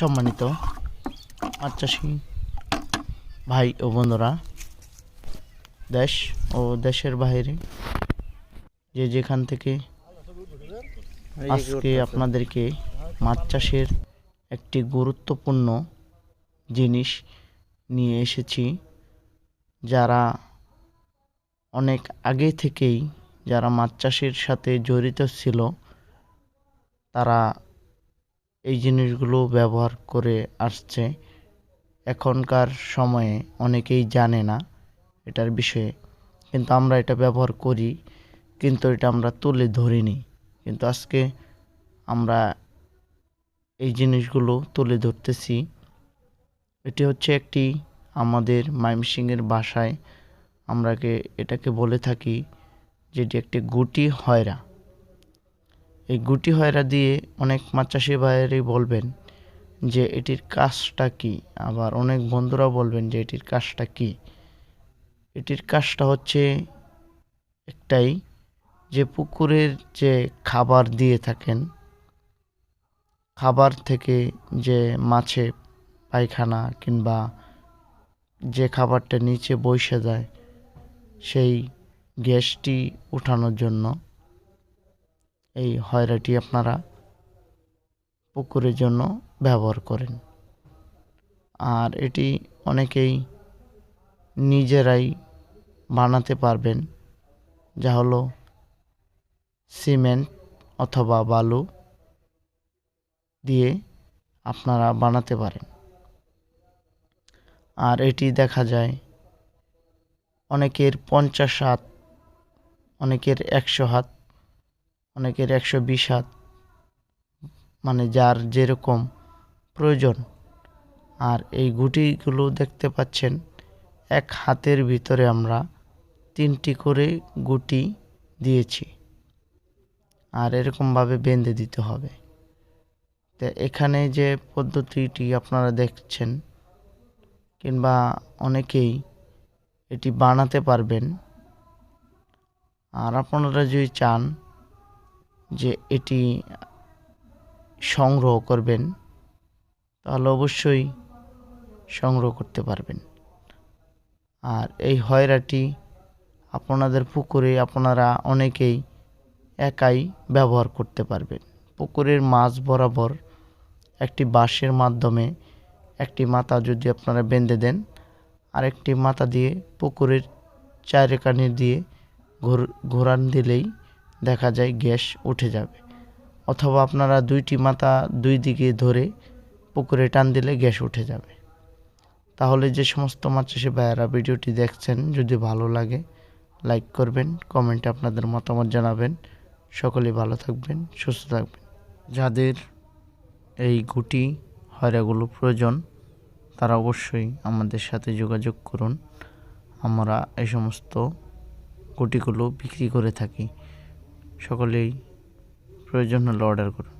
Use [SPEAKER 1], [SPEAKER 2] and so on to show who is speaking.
[SPEAKER 1] সম্মানিত মাছ চাষি ভাই ও বন্ধুরা, দেশ ও দেশের বাইরে যে যেখান থেকে আজকে আপনাদেরকে মাছ চাষের একটি গুরুত্বপূর্ণ জিনিস নিয়ে এসেছি, যারা অনেক আগে থেকেই যারা মাছ চাষের সাথে জড়িত ছিল, তারা এই জিনিসগুলো ব্যবহার করে আসছে। এখনকার সময়ে অনেকেই জানে না এটার বিষয়ে। কিন্তু আমরা এটা ব্যবহার করি, কিন্তু এটা আমরা তুলে ধরিনি। কিন্তু আজকে আমরা এই জিনিসগুলো তুলে ধরতেছি। এটি হচ্ছে একটি আমাদের মাইমসিংয়ের ভাষায় আমরাকে এটাকে বলে থাকি, যেটি একটি গুটি হয়রা। এই গুটি হয়রা দিয়ে অনেক মাছ চাষি ভাইয়েরই বলবেন যে, এটির কাজটা কি? আবার অনেক বন্ধুরা বলবেন যে, এটির কাজটা কি? এটির কাজটা হচ্ছে একটাই যে, পুকুরের যে খাবার দিয়ে থাকেন, খাবার থেকে যে মাছে পায়খানা কিংবা যে খাবারটা নিচে বসে যায়, সেই গ্যাসটি উঠানোর জন্য এই হয়রাটি আপনারা পুকুরের জন্য ব্যবহার করেন। আর এটি অনেকেই নিজেরাই বানাতে পারবেন, যা হলো সিমেন্ট অথবা বালু দিয়ে আপনারা বানাতে পারেন। আর এটি দেখা যায় অনেকের পঞ্চাশ হাত, অনেকের একশো হাত অনেকের একশো বিশ হাত। মানে যার যেরকম প্রয়োজন। আর এই গুটিগুলো দেখতে পাচ্ছেন, এক হাতের ভিতরে আমরা তিনটি করে গুটি দিয়েছি। আর এরকমভাবে বেঁধে দিতে হবে। তো এখানে যে পদ্ধতিটি আপনারা দেখছেন, কিংবা অনেকেই এটি বানাতে পারবেন। আর আপনারা যদি চান যে এটি সংগ্রহ করবেন, তাহলে অবশ্যই সংগ্রহ করতে পারবেন। আর এই হয়রাটি আপনাদের পুকুরে আপনারা অনেকেই একাই ব্যবহার করতে পারবেন। পুকুরের মাছ বরাবর একটি বাঁশের মাধ্যমে একটি মাথা যদি আপনারা বেঁধে দেন, আরেকটি মাথা দিয়ে পুকুরের চারিকানি দিয়ে ঘোর, ঘোরান দিলেই দেখা যায় গ্যাস উঠে যাবে। অথবা আপনারা দুইটি মাথা দুই দিকে ধরে পুকুরে টান দিলে গ্যাস উঠে যাবে। তাহলে যে সমস্ত মাছ চাষি ভাইয়েরা, ভিডিওটি দেখছেন, যদি ভালো লাগে, লাইক করবেন, কমেন্টে আপনাদের মতামত জানাবেন। সকলেই ভালো থাকবেন, সুস্থ থাকবেন। যাদের এই গুটি হয়রাগুলো প্রয়োজন, তারা অবশ্যই আমাদের সাথে যোগাযোগ করুন। আমরা এই সমস্ত গুটিগুলো বিক্রি করে থাকি। সকলেই প্রয়োজন হলে অর্ডার করুন।